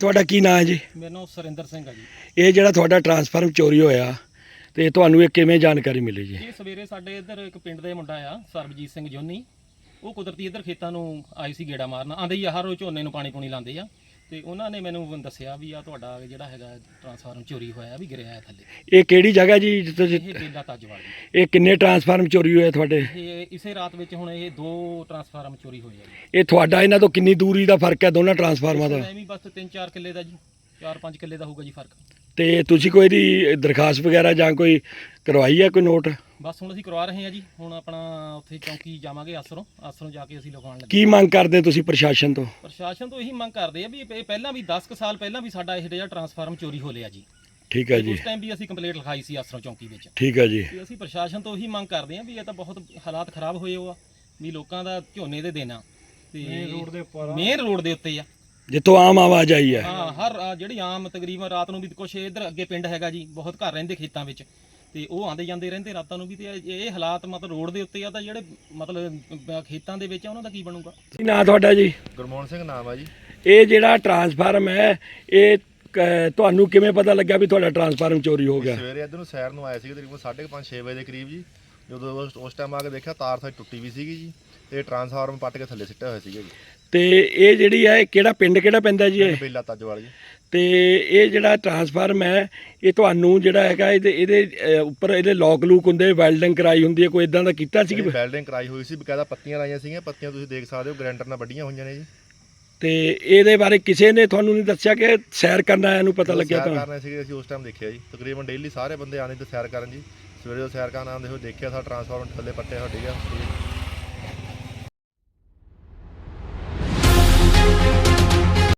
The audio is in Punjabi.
ਤੁਹਾਡਾ ਕੀ ਨਾਮ ਹੈ ਜੀ? ਮੈਨੂੰ ਸੁਰਿੰਦਰ ਸਿੰਘ ਆ ਜੀ। ਇਹ ਜਿਹੜਾ ਤੁਹਾਡਾ ਟਰਾਂਸਫਾਰਮ ਚੋਰੀ ਹੋਇਆ ਤੇ ਤੁਹਾਨੂੰ ਇਹ ਕਿਵੇਂ ਜਾਣਕਾਰੀ ਮਿਲੀ ਜੀ? ਇਹ ਸਵੇਰੇ ਸਾਡੇ ਇੱਧਰ ਇੱਕ ਪਿੰਡ ਦੇ ਮੁੰਡਾ ਆ ਸਰਬਜੀਤ ਸਿੰਘ ਜੋਨੀ। ਉਹ ਕੁਦਰਤੀ ਇੱਧਰ ਖੇਤਾਂ ਨੂੰ ਆਈ ਸੀ ਗੇੜਾ ਮਾਰਨ। ਆਂਦੇ ਹੀ ਆ, ਹਰ ਰੋਜ਼ ਝੋਨੇ ਨੂੰ ਪਾਣੀ ਪੂਣੀ ਲਾਉਂਦੇ ਆ। ਤੇ ਉਹਨਾਂ ਨੇ ਮੈਨੂੰ ਦੱਸਿਆ ਵੀ ਆ ਤੁਹਾਡਾ ਜਿਹੜਾ ਹੈਗਾ ਟਰਾਂਸਫਾਰਮ ਚੋਰੀ ਹੋਇਆ ਵੀ ਗਿਰਿਆ ਹੈ ਥੱਲੇ। ਇਹ ਕਿਹੜੀ ਜਗ੍ਹਾ ਜੀ ਜਿੱਥੇ- ਇਹ ਬੇਲਾ ਤਾਜਵਾਲ ਇਹ ਕਿੰਨੇ ਟਰਾਂਸਫਾਰਮ ਚੋਰੀ ਹੋਏ ਤੁਹਾਡੇ? ਇਹ ਇਸੇ ਰਾਤ ਵਿੱਚ ਹੁਣ ਇਹ ਦੋ ਟਰਾਂਸਫਾਰਮ ਚੋਰੀ ਹੋਏ ਆ ਜੀ। ਇਹ ਤੁਹਾਡਾ ਇਹਨਾਂ ਤੋਂ ਕਿੰਨੀ ਦੂਰੀ ਦਾ ਫ਼ਰਕ ਹੈ ਦੋਨਾਂ ਟਰਾਂਸਫਾਰਮਾਂ ਦਾ? ਐਵੇਂ ਹੀ ਬਸ 3-4 ਕਿੱਲੇ ਦਾ ਜੀ 4-5 ਕਿੱਲੇ ਦਾ ਹੋਊਗਾ ਜੀ ਫ਼ਰਕ। ਤੇ ਤੁਸੀਂ ਕੋਈ ਦੀ ਦਰਖਾਸਤ ਵਗੈਰਾ ਜਾਂ ਕੋਈ ਕਰਵਾਈ ਹੈ ਕੋਈ ਨੋਟ? ਬਸ ਹੁਣ ਅਸੀਂ ਕਰਵਾ ਰਹੇ ਹਾਂ ਜੀ। ਹੁਣ ਆਪਣਾ ਉੱਥੇ ਚੌਂਕੀ ਜਾਵਾਂਗੇ ਆਸਰੋਂ ਆਸਰੋਂ ਜਾ ਕੇ ਅਸੀਂ ਲਿਖਵਾਉਣ ਲੱਗੇ। ਕੀ ਮੰਗ ਕਰਦੇ ਤੁਸੀਂ ਪ੍ਰਸ਼ਾਸਨ ਤੋਂ? ਪ੍ਰਸ਼ਾਸਨ ਤੋਂ ਇਹੀ ਮੰਗ ਕਰਦੇ ਆ ਵੀ ਇਹ ਪਹਿਲਾਂ ਵੀ 10 ਕੁ ਸਾਲ ਪਹਿਲਾਂ ਵੀ ਸਾਡਾ ਇਹ ਜਿਹੜਾ ਟਰਾਂਸਫਾਰਮ ਚੋਰੀ ਹੋ ਲਿਆ ਜੀ। ਠੀਕ ਹੈ ਜੀ। ਉਸ ਟਾਈਮ ਵੀ ਅਸੀਂ ਕੰਪਲੇਂਟ ਲਿਖਾਈ ਸੀ ਆਸਰੋਂ ਚੌਂਕੀ ਵਿੱਚ। ਠੀਕ ਹੈ ਜੀ। ਤੇ ਅਸੀਂ ਪ੍ਰਸ਼ਾਸਨ ਤੋਂ ਇਹੀ ਮੰਗ ਕਰਦੇ ਆ ਵੀ ਇਹ ਤਾਂ ਬਹੁਤ ਹਾਲਾਤ ਖਰਾਬ ਹੋਏ ਹੋ ਆ। ਵੀ ਲੋਕਾਂ ਦਾ ਝੋਨੇ ਦੇ ਦੇਣਾ। ਤੇ ਮੇਨ ਰੋਡ ਦੇ ਉੱਪਰ ਮੇਨ ਰੋਡ ਦੇ ਉੱਤੇ ਆ। ਜਿੱਥੋਂ ਆਮ ਆਵਾਜ਼ ਆਈ ਹੈ। ਹਾਂ ਹਰ ਜਿਹੜੀ ਆਮ ਤਕਰੀਬਨ ਰਾਤ ਨੂੰ ਵੀ ਕੁਛ ਇਧਰ ਅੱਗੇ ਪਿੰਡ ਹੈਗਾ ਜੀ ਬਹੁਤ ਘਰ ਰਹਿੰਦੇ ਖੇਤਾਂ ਵਿੱਚ। ਤੇ ਉਹ ਆਂਦੇ ਜਾਂਦੇ ਰਹਿੰਦੇ ਰਾਤਾਂ ਨੂੰ ਵੀ ਤੇ ਇਹ ਇਹ ਹਾਲਾਤ ਮਤਲਬ ਰੋਡ ਦੇ ਉੱਤੇ ਆ ਤਾਂ ਜਿਹੜੇ ਮਤਲਬ ਖੇਤਾਂ ਦੇ ਵਿੱਚ ਆ ਉਹਨਾਂ ਦਾ ਕੀ ਬਣੂਗਾ? ਕੀ ਨਾਂ ਤੁਹਾਡਾ ਜੀ? ਗੁਰਮੋਹਨ ਸਿੰਘ ਨਾਮ ਆ ਜੀ। ਇਹ ਜਿਹੜਾ ਟਰਾਂਸਫਾਰਮ ਹੈ ਇਹ ਕ- ਤੁਹਾਨੂੰ ਕਿਵੇਂ ਪਤਾ ਲੱਗਿਆ ਵੀ ਤੁਹਾਡਾ ਟਰਾਂਸਫਾਰਮ ਚੋਰੀ ਹੋ ਗਿਆ? ਸਵੇਰੇ ਇੱਧਰ ਨੂੰ ਸੈਰ ਨੂੰ ਆਏ ਸੀਗੇ ਤਕਰੀਬਨ 5:30 6 ਵਜੇ ਦੇ ਕਰੀਬ ਜੀ। ਜਦੋਂ ਉਸ- ਉਸ ਟਾਈਮ ਆ ਕੇ ਦੇਖਿਆ ਤਾਰ ਸਾਡੀ ਟੁੱਟੀ ਵੀ ਸੀਗੀ ਜੀ ਤੇ ਟਰਾਂਸਫਾਰਮ ਪੱਟ ਕੇ ਥੱਲੇ ਸਿੱਟਿਆ ਹੋਇਆ ਸੀਗਾ ਜੀ। ਤੇ ਇਹ ਜਿਹੜੀ ਹੈ ਇਹ ਕਿਹੜਾ ਪਿੰਡ ਕਿਹੜਾ ਪੈਂਦਾ ਜੀ ਇਹ? ਬੇਲਾ ਤਾਜਵਾਲ ਜੀ। ਤੇ ਇਹ ਜਿਹੜਾ ਟਰਾਂਸਫਾਰਮ ਹੈ ਇਹ ਤੁਹਾਨੂੰ ਜਿਹੜਾ ਹੈਗਾ ਇਹਦੇ ਇਹਦੇ ਉੱਪਰ ਇਹਦੇ ਲੋਕ ਲੂਕ ਹੁੰਦੇ ਵੈਲਡਿੰਗ ਕਰਾਈ ਹੁੰਦੀ ਹੈ ਕੋਈ ਇਦਾਂ ਦਾ ਕੀਤਾ ਸੀ? ਜਿਹੜੀ ਵੈਲਡਿੰਗ ਕਰਾਈ ਹੋਈ ਸੀ ਬਕਾਇਦਾ ਪੱਤੀਆਂ ਲਾਈਆਂ ਸੀਗੀਆਂ ਪੱਤੀਆਂ ਤੁਸੀਂ ਦੇਖ ਸਕਦੇ ਹੋ ਗ੍ਰੈਂਡਰ ਨਾਲ ਵੱਡੀਆਂ ਹੋਈਆਂ ਨੇ ਜੀ। ਤੇ ਇਹਦੇ ਬਾਰੇ ਕਿਸੇ ਨੇ ਤੁਹਾਨੂੰ ਨਹੀਂ ਦੱਸਿਆ ਕਿ ਸੈਰ ਕਰਨ ਆਇਆ ਨੂੰ ਪਤਾ ਲੱਗਿਆ ਸੈਰ ਤਾਂ? ਕਰਨੇ ਸੀਗੇ ਅਸੀਂ ਉਸ ਟਾਈਮ ਦੇਖਿਆ ਜੀ। ਤਕਰੀਬਨ ਡੇਲੀ ਸਾਰੇ ਬੰਦੇ ਆਉਂਦੇ ਤੇ ਸੈਰ ਕਰਨ ਜੀ। ਸਵੇਰੇ ਜਦੋਂ ਸੈਰ ਕਰਨ ਆਉਂਦੇ ਹੋਏ ਦੇਖਿਆ ਸਾਡਾ ਟਰਾਂਸਫਾਰਮ ਥੱਲੇ ਪੱਟਿਆ ਹੋਇਆ ਸੀਗਾ